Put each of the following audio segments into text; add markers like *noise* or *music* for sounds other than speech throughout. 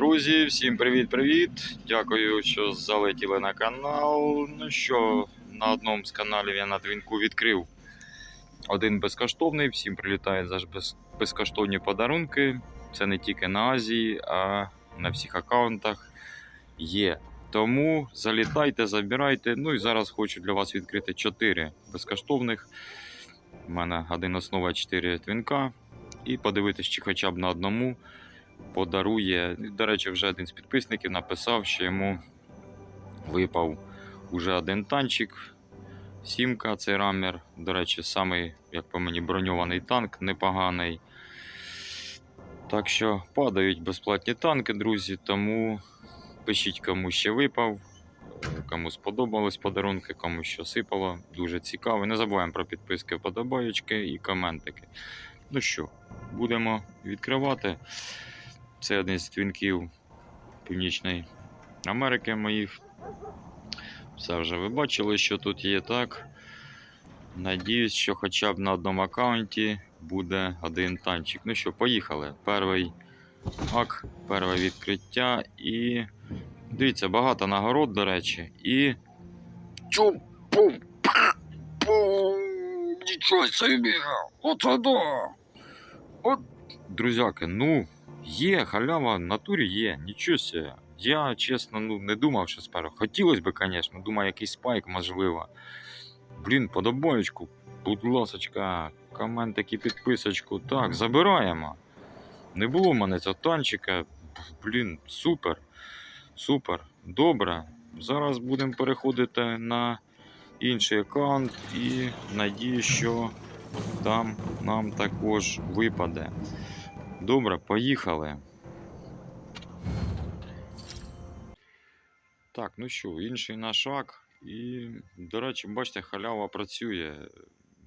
Друзі, всім привіт-привіт! Дякую, що залетіли на канал. Ну що, на одному з каналів я на твінку відкрив один безкоштовний. Всім прилітають без, безкоштовні подарунки. Це не тільки на Азії, а на всіх аккаунтах є. Тому залітайте, забирайте. Ну і зараз хочу для вас відкрити 4 безкоштовних. У мене один основа 4 твінка. І подивитись, чи хоча б на одному подарує. До речі, вже один з підписників написав, що йому випав уже один танчик. Сімка, цей рамер. До речі, самий, як по мені, броньований танк, непоганий. Так що падають безплатні танки, друзі. Тому пишіть, кому ще випав, кому сподобались подарунки, кому що сипало. Дуже цікаво. Не забуваємо про підписки, вподобаючки і коментики. Ну що, будемо відкривати. Це один з твінків Північної Америки моїх. Все вже ви бачили, що тут є так. Надіюсь, що хоча б на одному аккаунті буде один танчик. Ну що, поїхали. Перший ак, перше відкриття і. Дивіться, багато нагород, до речі. І. Чум! Пум! Пум! Нічого собі! Оце да! От, друзяки, ну. Є, халява в натурі є, нічого себе. Я, чесно, ну, не думав, що спершу. Хотілося б, звісно, думаю, якийсь спайк, можливо. Блін, подобаєчку, будь ласочка, коментики, підписочку. Так, забираємо. Не було в мене цього танчика. Блін, супер. Супер. Добре. Зараз будемо переходити на інший аккаунт і надію, що там нам також випаде. Добре, поїхали. Так, ну що, інший наш шаг. І, до речі, бачите, халява працює.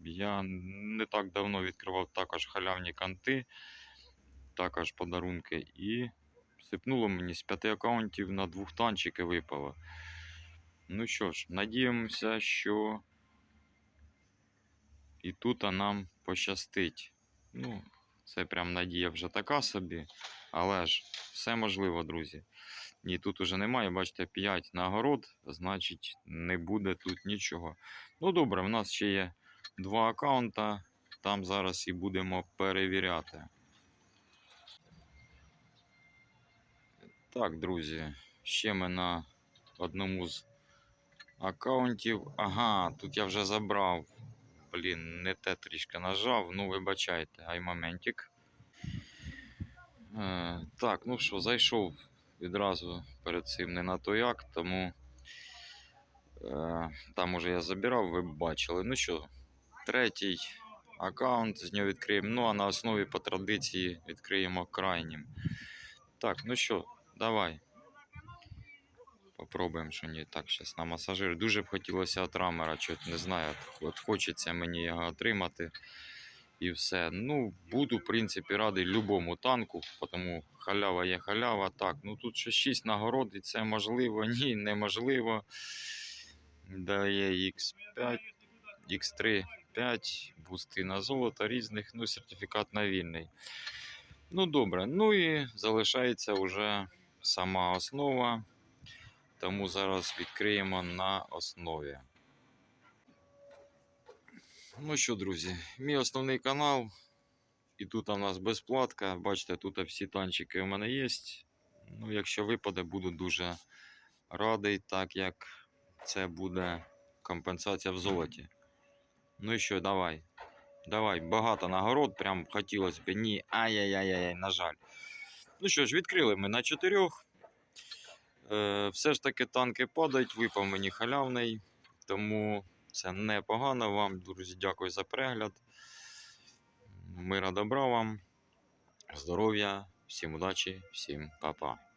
Я не так давно відкривав також халявні канти, також подарунки. І сипнуло мені з п'яти аккаунтів на двох танчики випало. Ну що ж, надіємося, що і тут нам пощастить. Ну, це прям надія вже така собі. Але ж все можливо, друзі. Ні, тут уже немає, бачите, 5 нагород, значить не буде тут нічого. Ну добре, в нас ще є два аккаунта. Там зараз і будемо перевіряти. Так, друзі, ще ми на одному з аккаунтів. Ага, тут я вже забрав. Блін, не те трішки нажав. Ну, вибачайте, ай моментик. Е, так, ну що, зайшов відразу перед цим не на той акт, тому е, там уже я забирав, ви бачили. Ну що, третій аккаунт, з нього відкриємо. Ну, а на основі по традиції відкриємо крайнім. Так, ну що, давай. Попробуємо що ні. Так, зараз на масажир. Дуже б хотілося от рамера, чого не знаю. От хочеться мені його отримати. І все. Ну, буду, в принципі, радий любому танку, тому халява є халява. Так, ну тут ще 6 нагород, і це можливо, *laughs* ні, неможливо. Дає X5, X3, 5, бусти на золото різних, ну, сертифікат на вільний. Ну, добре. Ну і залишається вже сама основа. Тому зараз відкриємо на основі. Ну що, друзі, мій основний канал. І тут у нас безплатка. Бачите, тут всі танчики у мене є. Ну, якщо випаде, буду дуже радий, так як це буде компенсація в золоті. Ну і що, давай. Давай, багато нагород, прям хотілося б. Ні, ай-яй-яй-яй, на жаль. Ну що ж, відкрили ми на чотирьох. Е, все ж таки танки падають, випав мені халявний, тому це непогано вам. Друзі, дякую за перегляд. Мира добра вам, здоров'я, всім удачі, всім па-па.